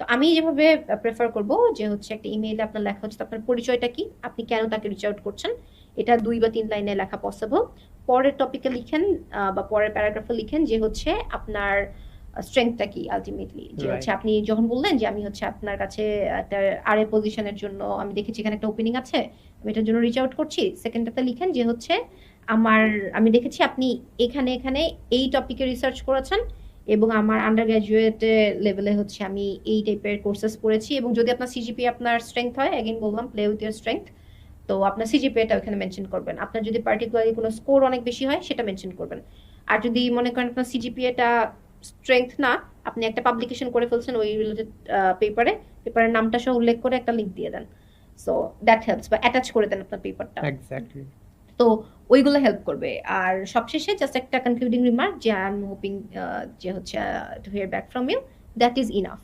তো আমি যেভাবে প্রেফার করব যে হচ্ছে একটা ইমেইলে আপনার লেখা হচ্ছে আপনার পরিচয়টা কি? আপনি কেন তাকে রিচ আউট করছেন? এটা দুই বা তিন লাইনে লেখা পসিবল পরের টপিকে লিখেন বা পরের প্যারাগ্রাফে লিখেন যে হচ্ছে আপনার স্ট্রেংথটা কি আলটিমেটলি যে হচ্ছে আপনি যখন বললেন যে আমি হচ্ছে আপনার কাছে একটা আর এ পজিশনের জন্য আমি দেখেছি এখানে একটা ওপেনিং আছে আমি এটার জন্য রিচ আউট করছি। সেকেন্ডটাতে লিখেন যে হচ্ছে আমার আমি দেখেছি আপনি এখানে এখানে এই টপিকে রিসার্চ করেছেন এবং আমার আন্ডার গ্র্যাজুয়েট লেভেলে হচ্ছে আমি এই টাইপের কোর্সেস করেছি এবং যদি আপনার সিজিপি আপনার স্ট্রেংথ হয় এগেন বললাম প্লে উইথ ইয়ার স্ট্রেংথ তো আপনার সিজিপিএটা ওখানে মেনশন করবেন। আপনার যদি পার্টিকুলারলি কোনো স্কোর অনেক বেশি হয় সেটা মেনশন করবেন। আর যদি মনে করেন আপনার সিজিপিএটা স্ট্রেংথ না আপনি একটা পাবলিকেশন করে ফেলছেন ওই রিলেটেড পেপারে পেপারের নামটা সহ উল্লেখ করে একটা লিঙ্ক দিয়ে দেন। সো দ্যাট হেল্পস বা অ্যাটাচ করে দেন আপনার পেপারটা এক্স্যাক্টলি তো ওইগুলো হেল্প করবে। আর সবশেষে জাস্ট একটা কনক্লুডিং রিমার্ক যে আই এম হোপিং যে হচ্ছে to hear back from you that is enough